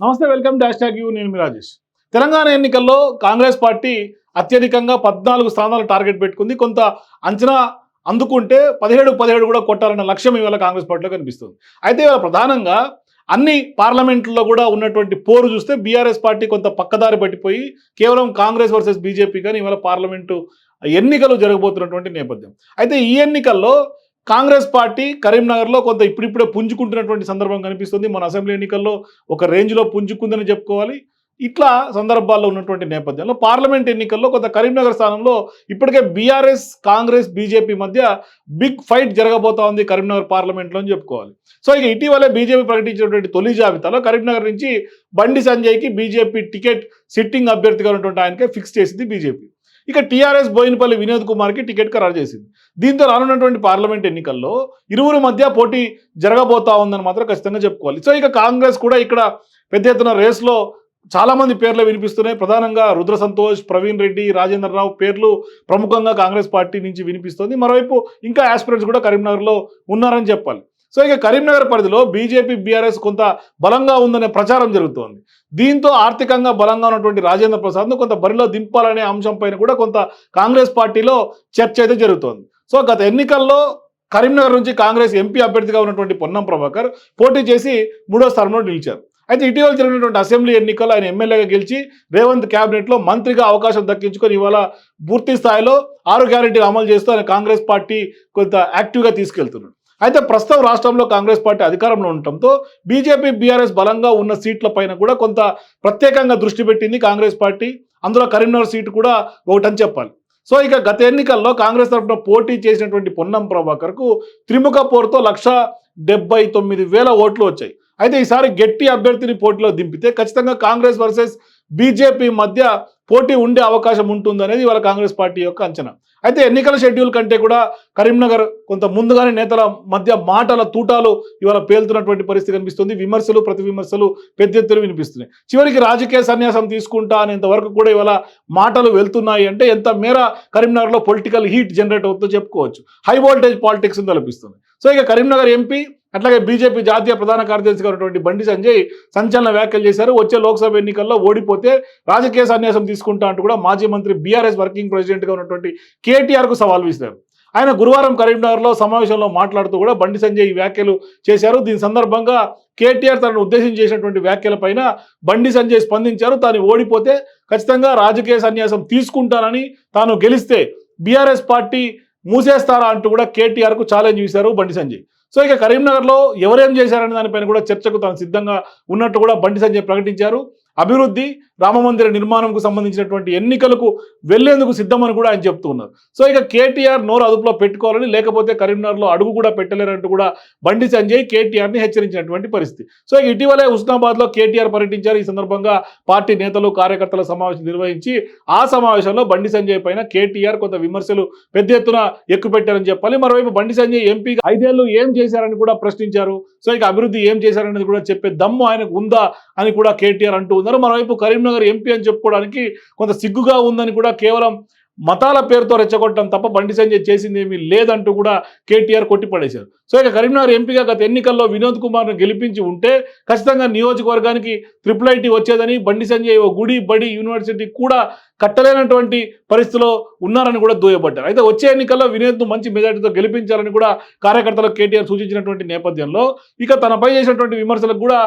నమస్తే welcome dash tag you. నేను మీ రాజేష్. తెలంగాణ ఎన్నికల్లో కాంగ్రెస్ పార్టీ అత్యధికంగా పద్నాలుగు స్థానాలు టార్గెట్ పెట్టుకుంది. కొంత అంచనా అందుకుంటే పదిహేడు పదిహేడు కూడా కొట్టాలన్న లక్ష్యం ఇవాళ కాంగ్రెస్ పార్టీలో కనిపిస్తుంది. అయితే ఇవాళ ప్రధానంగా అన్ని పార్లమెంట్లో కూడా ఉన్నటువంటి పోరు చూస్తే బీఆర్ఎస్ పార్టీ కొంత పక్కదారి పట్టిపోయి కేవలం కాంగ్రెస్ వర్సెస్ బీజేపీ కానీ ఇవాళ పార్లమెంటు ఎన్నికలు జరగబోతున్నటువంటి నేపథ్యం. అయితే ఈ ఎన్నికల్లో కాంగ్రెస్ పార్టీ కరీంనగర్లో కొంత ఇప్పుడిప్పుడే పుంజుకుంటున్నటువంటి సందర్భం కనిపిస్తుంది. మన అసెంబ్లీ ఎన్నికల్లో ఒక రేంజ్లో పుంజుకుందని చెప్పుకోవాలి. ఇట్లా సందర్భాల్లో ఉన్నటువంటి నేపథ్యంలో పార్లమెంట్ ఎన్నికల్లో కొంత కరీంనగర్ స్థానంలో ఇప్పటికే B R S Congress B J P మధ్య బిగ్ ఫైట్ జరగబోతా ఉంది కరీంనగర్ పార్లమెంట్లో అని చెప్పుకోవాలి. సో ఇక ఇటీవలే బీజేపీ ప్రకటించినటువంటి తొలి జాబితాలో కరీంనగర్ నుంచి బండి సంజయ్కి బీజేపీ టికెట్ సిట్టింగ్ అభ్యర్థిగా ఉన్నటువంటి ఆయనకే ఫిక్స్ చేసింది బీజేపీ. ఇక టీఆర్ఎస్ బోయినపల్లి వినోద్ కుమార్కి టికెట్ ఖరారు చేసింది. దీంతో రానున్నటువంటి పార్లమెంట్ ఎన్నికల్లో ఇరువురు మధ్య పోటీ జరగబోతా ఉందని మాత్రం ఖచ్చితంగా చెప్పుకోవాలి. సో ఇక కాంగ్రెస్ కూడా ఇక్కడ పెద్ద ఎత్తున రేస్లో చాలామంది పేర్లు వినిపిస్తున్నాయి. ప్రధానంగా రుద్ర సంతోష్ ప్రవీణ్ రెడ్డి రాజేంద్రరావు పేర్లు ప్రముఖంగా కాంగ్రెస్ పార్టీ నుంచి వినిపిస్తుంది. మరోవైపు ఇంకా ఆస్పిరెంట్స్ కూడా కరీంనగర్లో ఉన్నారని చెప్పాలి. సో ఇక కరీంనగర్ పరిధిలో బీజేపీ బీఆర్ఎస్ కొంత బలంగా ఉందనే ప్రచారం జరుగుతోంది. దీంతో ఆర్థికంగా బలంగా ఉన్నటువంటి రాజేంద్ర ప్రసాద్ను కొంత బరిలో దింపాలనే అంశంపైన కూడా కొంత కాంగ్రెస్ పార్టీలో చర్చ అయితే జరుగుతోంది. సో గత ఎన్నికల్లో కరీంనగర్ నుంచి కాంగ్రెస్ ఎంపీ అభ్యర్థిగా ఉన్నటువంటి పొన్నం ప్రభాకర్ పోటీ చేసి మూడో స్థానంలో నిలిచారు. అయితే ఇటీవల జరిగినటువంటి అసెంబ్లీ ఎన్నికల్లో ఆయన ఎమ్మెల్యేగా గెలిచి రేవంత్ క్యాబినెట్లో మంత్రిగా అవకాశం దక్కించుకొని ఇవాళ పూర్తి స్థాయిలో ఆరు గ్యారెంటీలు అమలు చేస్తూ ఆయన కాంగ్రెస్ పార్టీ కొంత యాక్టివ్గా తీసుకెళ్తున్నాడు అయితే ప్రస్తుతం రాష్ట్రంలో కాంగ్రెస్ పార్టీ అధికారంలో ఉండటంతో బీజేపీ బీఆర్ఎస్ బలంగా ఉన్న సీట్ల పైన కూడా కొంత ప్రత్యేకంగా దృష్టి పెట్టింది కాంగ్రెస్ పార్టీ. అందులో కరీంనగర్ సీటు కూడా ఒకటని చెప్పాలి. సో ఇక గత ఎన్నికల్లో కాంగ్రెస్ తరఫున పోటీ చేసినటువంటి పొన్నం ప్రభాకర్కు త్రిముఖ పోరుతో లక్ష డెబ్బై తొమ్మిది వేల ఓట్లు వచ్చాయి. అయితే ఈసారి గట్టి అభ్యర్థిని పోటీలో దింపితే ఖచ్చితంగా కాంగ్రెస్ వర్సెస్ బీజేపీ మధ్య పోటీ ఉండే అవకాశం ఉంటుందనేది ఇవాళ కాంగ్రెస్ పార్టీ యొక్క అంచనా. అయితే ఎన్నికల షెడ్యూల్ కంటే కూడా కరీంనగర్ కొంత ముందుగానే నేతల మధ్య మాటల తూటాలు ఇవాళ పేలుతున్నటువంటి పరిస్థితి కనిపిస్తుంది. విమర్శలు ప్రతి విమర్శలు పెద్ద ఎత్తున వినిపిస్తున్నాయి. చివరికి రాజకీయ సన్యాసం తీసుకుంటా అనేంత వరకు కూడా ఇవాళ మాటలు వెళ్తున్నాయి అంటే ఎంత మేర కరీంనగర్లో పొలిటికల్ హీట్ జనరేట్ అవుతుందో చెప్పుకోవచ్చు. హై వోల్టేజ్ పాలిటిక్స్ని తలపిస్తుంది. సో ఇక కరీంనగర్ ఎంపీ అట్లాగే బీజేపీ జాతీయ ప్రధాన కార్యదర్శిగా ఉన్నటువంటి బండి సంజయ్ సంచలన వ్యాఖ్యలు చేశారు. వచ్చే లోక్సభ ఎన్నికల్లో ఓడిపోతే రాజకీయ సన్యాసం తీసుకుంటా అంటూ కూడా మాజీ మంత్రి బీఆర్ఎస్ వర్కింగ్ ప్రెసిడెంట్గా ఉన్నటువంటి కేటీఆర్కు సవాల్ విసిరారు. ఆయన గురువారం కరీంనగర్లో సమావేశంలో మాట్లాడుతూ కూడా బండి సంజయ్ ఈ వ్యాఖ్యలు చేశారు. దీని సందర్భంగా కేటీఆర్ తనను ఉద్దేశించి చేసినటువంటి వ్యాఖ్యలపైన బండి సంజయ్ స్పందించారు. తాను ఓడిపోతే ఖచ్చితంగా రాజకీయ సన్యాసం తీసుకుంటానని తాను గెలిస్తే బీఆర్ఎస్ పార్టీ మూసేస్తారా అంటూ కూడా కేటీఆర్కు ఛాలెంజ్ చేశారు బండి సంజయ్. సో ఇక కరీంనగర్లో ఎవరేం చేశారనే దానిపైన కూడా చర్చకు తాను సిద్ధంగా ఉన్నట్టు కూడా బండి సంజయ్ ప్రకటించారు. అభివృద్ధి రామమందిర నిర్మాణంకు సంబంధించినటువంటి ఎన్నికలకు వెళ్ళేందుకు సిద్ధమని కూడా ఆయన చెప్తూ ఉన్నారు. సో ఇక కేటీఆర్ నోరు అదుపులో పెట్టుకోవాలని లేకపోతే కరీంనగర్లో అడుగు కూడా పెట్టలేరంటూ కూడా బండి సంజయ్ కేటీఆర్ని హెచ్చరించినటువంటి పరిస్థితి. సో ఇక ఇటీవలే హుస్నాబాద్లో కేటీఆర్ పర్యటించారు. ఈ సందర్భంగా పార్టీ నేతలు కార్యకర్తల సమావేశం నిర్వహించి ఆ సమావేశంలో బండి సంజయ్ పైన కేటీఆర్ కొంత విమర్శలు పెద్ద ఎత్తున ఎక్కుపెట్టారని చెప్పాలి. మరోవైపు బండి సంజయ్ ఎంపీ ఐదేళ్ళు ఏం చేశారని కూడా ప్రశ్నించారు. సో ఇక అభివృద్ధి ఏం చేశారనేది కూడా చెప్పే దమ్ము ఆయనకు ఉందా అని కూడా కేటీఆర్ అంటూ ఉన్నారు మరోవైపు కరీంనగర్ ఎంపీ అని చెప్పుకోవడానికి కొంత సిగ్గుగా ఉందని కూడా కేవలం మతాల పేరుతో రెచ్చగొట్టడం తప్ప బండి సంజయ్ చేసింది ఏమీ లేదంటూ కూడా కేటీఆర్ కొట్టిపడేశారు. సో ఇక కరీంనగర్ ఎంపీగా గత ఎన్నికల్లో వినోద్ కుమార్ను గెలిపించి ఉంటే ఖచ్చితంగా నియోజకవర్గానికి ట్రిపుల్ ఐటీ వచ్చేదని బండి సంజయ్ ఓ గుడి బడి యూనివర్సిటీ కూడా కట్టలేనటువంటి పరిస్థితిలో ఉన్నారని కూడా దూయబడ్డారు. అయితే వచ్చే ఎన్నికల్లో వినోద్ను మంచి మెజార్టీతో గెలిపించాలని కూడా కార్యకర్తలకు కేటీఆర్ సూచించినటువంటి నేపథ్యంలో ఇక తనపై చేసినటువంటి విమర్శలకు కూడా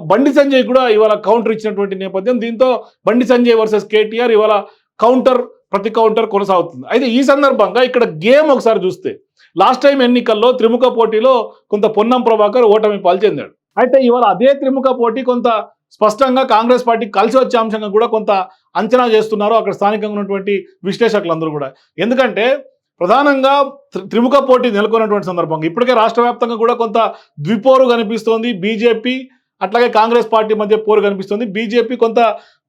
బండి సంజయ్ కూడా ఇవాళ కౌంటర్ ఇచ్చినటువంటి నేపథ్యం. దీంతో బండి సంజయ్ వర్సెస్ కేటీఆర్ ఇవాళ కౌంటర్ ప్రతి కౌంటర్ కొనసాగుతుంది. అయితే ఈ సందర్భంగా ఇక్కడ గేమ్ ఒకసారి చూస్తే లాస్ట్ టైం ఎన్నికల్లో త్రిముఖ పోటీలో కొంత పొన్నం ప్రభాకర్ ఓటమి పాల్చెందాడు అయితే ఇవాళ అదే త్రిముఖ పోటీ కొంత స్పష్టంగా కాంగ్రెస్ పార్టీ కలిసి వచ్చే అంశంగా కూడా కొంత అంచనా చేస్తున్నారు అక్కడ స్థానికంగా ఉన్నటువంటి విశ్లేషకులందరూ కూడా. ఎందుకంటే ప్రధానంగా త్రి- త్రిముఖ పోటీ నెలకొన్నటువంటి సందర్భంగా ఇప్పటికే రాష్ట్ర వ్యాప్తంగా కూడా కొంత ద్విపోరు కనిపిస్తోంది. బీజేపీ అట్లాగే కాంగ్రెస్ పార్టీ మధ్య పోరు కనిపిస్తుంది. బీజేపీ కొంత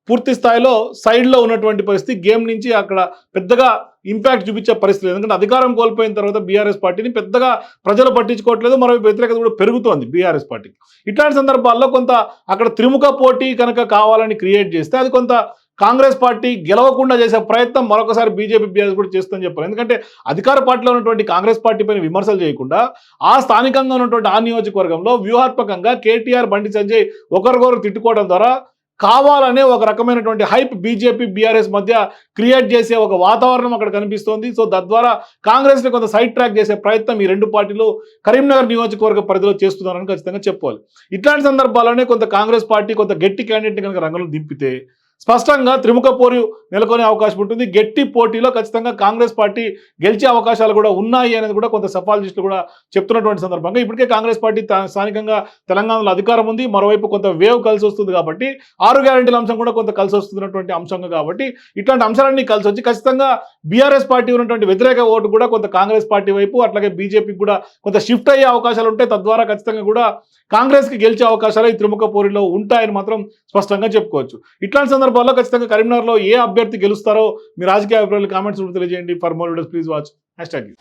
పూర్తి స్థాయిలో సైడ్లో ఉన్నటువంటి పరిస్థితి. గేమ్ నుంచి అక్కడ పెద్దగా ఇంపాక్ట్ చూపించే పరిస్థితి లేదు. ఎందుకంటే అధికారం కోల్పోయిన తర్వాత బీఆర్ఎస్ పార్టీని పెద్దగా ప్రజలు పట్టించుకోవట్లేదు. మరో వ్యతిరేకత కూడా పెరుగుతోంది బీఆర్ఎస్ పార్టీకి. ఇట్లాంటి సందర్భాల్లో కొంత అక్కడ త్రిముఖ పోటీ కనుక కావాలని క్రియేట్ చేస్తే అది కొంత కాంగ్రెస్ పార్టీ గెలవకుండా చేసే ప్రయత్నం మరొకసారి బీజేపీ బీఆర్ఎస్ కూడా చేస్తుందని చెప్పారు. ఎందుకంటే అధికార పార్టీలో ఉన్నటువంటి కాంగ్రెస్ పార్టీ పైన విమర్శలు చేయకుండా ఆ స్థానికంగా ఉన్నటువంటి ఆ నియోజకవర్గంలో వ్యూహాత్మకంగా కేటీఆర్ బండి సంజయ్ ఒకరికొకరు తిట్టుకోవడం ద్వారా కావాలనే ఒక రకమైనటువంటి hype B J P B R S మధ్య క్రియేట్ చేసే ఒక వాతావరణం అక్కడ కనిపిస్తోంది. సో తద్వారా కాంగ్రెస్ని కొంత సైడ్ ట్రాక్ చేసే ప్రయత్నం ఈ రెండు పార్టీలు కరీంనగర్ నియోజకవర్గ పరిధిలో చేస్తున్నారని ఖచ్చితంగా చెప్పుకోవాలి ఇట్లాంటి సందర్భాల్లోనే కొంత కాంగ్రెస్ పార్టీ కొంత గట్టి క్యాండిడేట్ని కనుక రంగంలో దింపితే స్పష్టంగా త్రిముఖ పోరు నెలకొనే అవకాశం ఉంటుంది. గట్టి పోటీలో ఖచ్చితంగా కాంగ్రెస్ పార్టీ గెలిచే అవకాశాలు కూడా ఉన్నాయి అనేది కూడా కొంత సఫాలజిస్టులు కూడా చెప్తున్నటువంటి సందర్భంగా ఇప్పటికే కాంగ్రెస్ పార్టీ స్థానికంగా తెలంగాణలో అధికారం ఉంది. మరోవైపు కొంత వేవ్ కలిసి వస్తుంది కాబట్టి ఆరు గ్యారంటీల అంశం కూడా కొంత కలిసి వస్తున్నటువంటి అంశంగా కాబట్టి ఇట్లాంటి అంశాలన్నీ కలిసి వచ్చి ఖచ్చితంగా బీఆర్ఎస్ పార్టీ ఉన్నటువంటి వ్యతిరేక ఓటు కూడా కొంత కాంగ్రెస్ పార్టీ వైపు అట్లాగే బీజేపీకి కూడా కొంత షిఫ్ట్ అయ్యే అవకాశాలు ఉంటాయి తద్వారా ఖచ్చితంగా కూడా కాంగ్రెస్కి గెలిచే అవకాశాలు ఈ త్రిముఖ పోరిలో ఉంటాయని మాత్రం స్పష్టంగా చెప్పుకోవచ్చు. ఇట్లాంటి సందర్భాల్లో ఖచ్చితంగా కరీంనగర్లో ఏ అభ్యర్థి గెలుస్తారో మీ రాజకీయ అభిప్రాయాలు కామెంట్స్ తెలియజేయండి. For more videos please watch hashtag